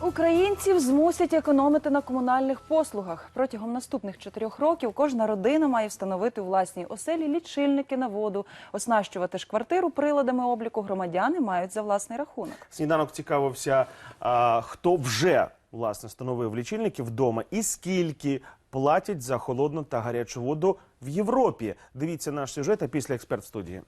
Українців змусять економити на комунальних послугах. Протягом наступних чотирьох років кожна родина має встановити у власній оселі лічильники на воду. Оснащувати ж квартиру приладами обліку громадяни мають за власний рахунок. Сніданок цікавився, хто вже власне встановив лічильники вдома і скільки платять за холодну та гарячу воду в Європі. Дивіться наш сюжет а після експерт студії.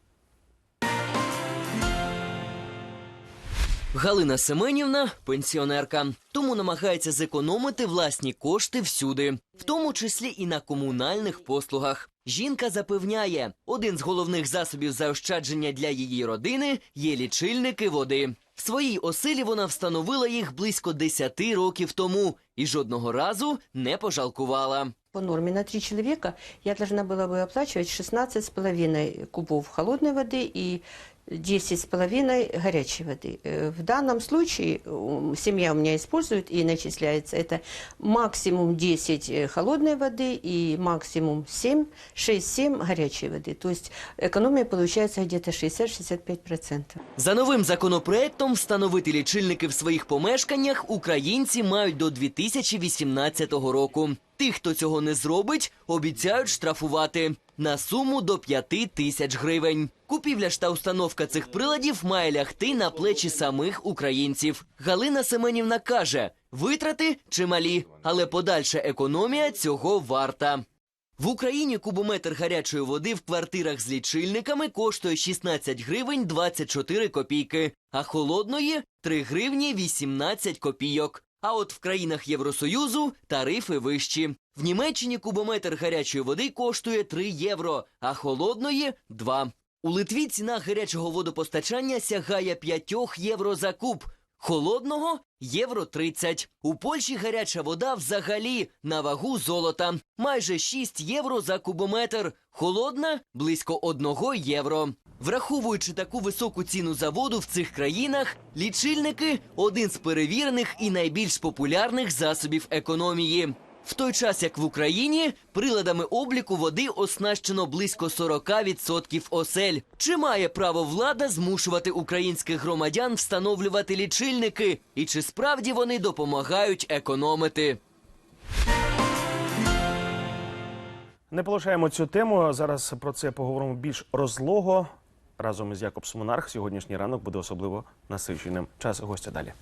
Галина Семенівна пенсіонерка, тому намагається зекономити власні кошти всюди, в тому числі і на комунальних послугах. Жінка запевняє, один з головних засобів заощадження для її родини є лічильники води. В своїй оселі вона встановила їх близько 10 років тому і жодного разу не пожалкувала. По норме на три человека я должна была бы оплачивать 16,5 кубов холодной воды и 10,5 горячей воды. Э, В данном случае м, семья у меня использует и начисляется это максимум 10 э, холодной воды и максимум 7, 6-7 горячей воды. То есть экономия получается где-то 60-65%. За новим законопроектом встановити лічильники в своїх помешканнях українці мають до 2018 року. Тих, хто цього не зробить, обіцяють штрафувати на суму до 5 тисяч гривень. Купівля ж та установка цих приладів має лягти на плечі самих українців. Галина Семенівна каже: витрати чималі, але подальша економія цього варта. В Україні кубометр гарячої води в квартирах з лічильниками коштує 16 гривень 24 копійки, а холодної 3 гривні 18 копійок. А от в країнах Євросоюзу тарифи вищі. В Німеччині кубометр гарячої води коштує 3 євро, а холодної 2. У Литві ціна гарячого водопостачання сягає 5 євро за куб. Холодного євро 30. У Польщі гаряча вода взагалі на вагу золота. Майже 6 євро за кубометр. Холодна близько 1 євро. Враховуючи таку високу ціну за воду в цих країнах, лічильники один з перевірених і найбільш популярних засобів економії. В той час, як в Україні, приладами обліку води оснащено близько 40% осель. Чи має право влада змушувати українських громадян встановлювати лічильники? І чи справді вони допомагають економити? Не полишаємо цю тему. Зараз про це поговоримо більш розлого. Разом із Якобс Монарх сьогоднішній ранок буде особливо насиченим. Час гостя далі.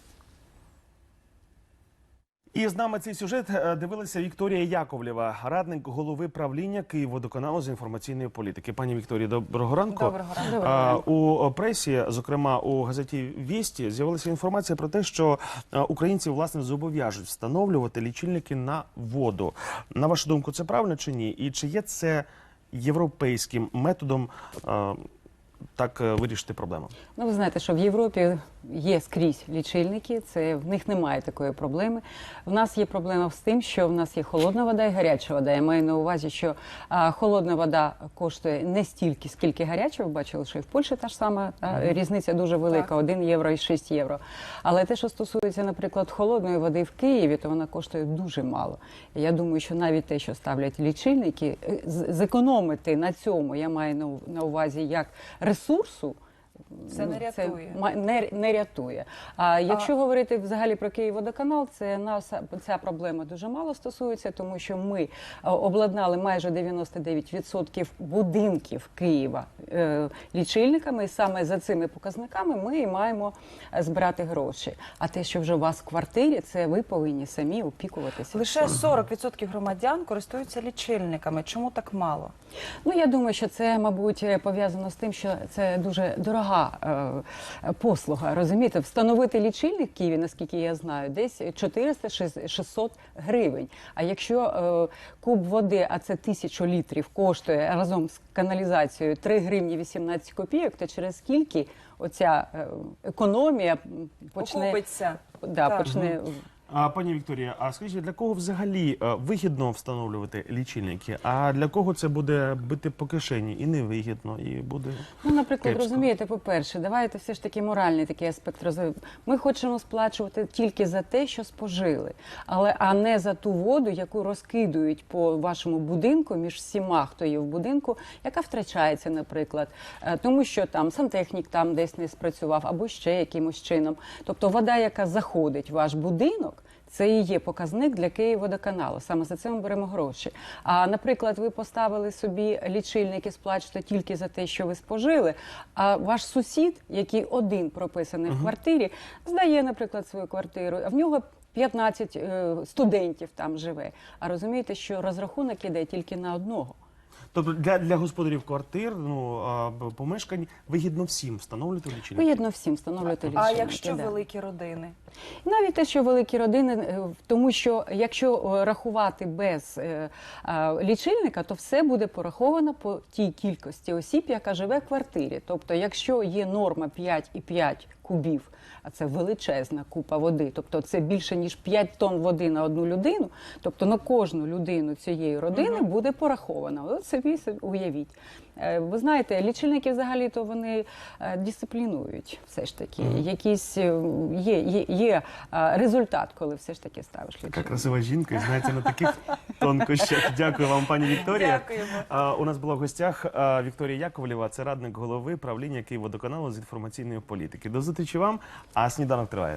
І з нами цей сюжет е, дивилася Вікторія Яковлєва, радник голови правління Київводоканалу з інформаційної політики. Пані Вікторії, доброго ранку. Доброго ранку. У пресі, зокрема у газеті Вісті, з'явилася інформація про те, що е, українці власне зобов'яжуть встановлювати лічильники на воду. На вашу думку, це правильно чи ні? І чи є це європейським методом е, так е, вирішити проблему? Ну, ви знаєте, що в Європі є скрізь лічильники, це в них немає такої проблеми. В нас є проблема з тим, що в нас є холодна вода і гаряча вода. Я маю на увазі, що а, холодна вода коштує не стільки, скільки гаряча. Ви бачили, що і в Польщі та ж сама та, різниця дуже велика: 1 євро і 6 євро. Але те, що стосується, наприклад, холодної води в Києві, то вона коштує дуже мало. Я думаю, що навіть те, що ставлять лічильники, е, з- зекономити на цьому, я маю на- на увазі як recurso Це не ну, рятує. ма- не, не рятує. А якщо говорити взагалі про Київводоканал, це нас ця проблема дуже мало стосується, тому що ми е, обладнали майже 99% будинків Києва е, лічильниками. І саме за цими показниками ми і маємо е, збирати гроші. А те, що вже у вас в квартирі, це ви повинні самі опікуватися. Лише 40% громадян користуються лічильниками. Чому так мало? Ну я думаю, що це, мабуть, е, пов'язано з тим, що це дуже дорога е, послуга. Розумієте, встановити лічильник в Києві, наскільки я знаю, десь 400-600 гривень. А якщо е, куб води, а це тисячу літрів, коштує разом з каналізацією 3 гривні 18 копійок, то через скільки оця е, економія почне Окупиться. да, Так. почне А пані Вікторія, а скажіть, для кого взагалі е, вигідно встановлювати лічильники? А для кого це буде бити по кишені і невигідно, і буде Ну, наприклад, Кепсько. розумієте, по-перше, давайте все ж таки моральний такий аспект розвивати. Ми хочемо сплачувати тільки за те, що спожили, але а не за ту воду, яку розкидують по вашому будинку між всіма, хто є в будинку, яка втрачається, наприклад, Е, тому що там сантехнік там десь не спрацював або ще якимось чином. Тобто вода, яка заходить в ваш будинок. Це і є показник для Київводоканалу. Саме за це ми беремо гроші. А наприклад, ви поставили собі лічильник і сплачете тільки за те, що ви спожили. А ваш сусід, який один прописаний в квартирі, здає, наприклад, свою квартиру, а в нього 15 е, студентів там живе. А розумієте, що розрахунок іде тільки на одного. тобто для, для господарів квартир, ну помешкань вигідно всім встановлювати лічильники? Вигідно всім встановлювати лічильники. А якщо да. великі родини? Навіть те, що великі родини, е, тому що якщо е, рахувати без е, лічильника, то все буде пораховано по тій кількості осіб, яка живе в квартирі. Тобто, якщо є норма 5,5 кубів, а це величезна купа води, тобто це більше ніж 5 тонн води на одну людину, тобто на кожну людину цієї родини буде пораховано. От собі уявіть. Ви знаєте, лічильники взагалі то вони дисциплінують все ж таки. Якийсь е, є, є, є е, результат, коли все ж таки ставиш Така красива жінка, і знаєте, на таких тонкощах. Дякую вам, пані Вікторія. Дякуємо. У нас була в гостях Вікторія Яковлєва, це радник голови правління Київводоканалу з інформаційної політики. До зустрічі вам, а сніданок триває.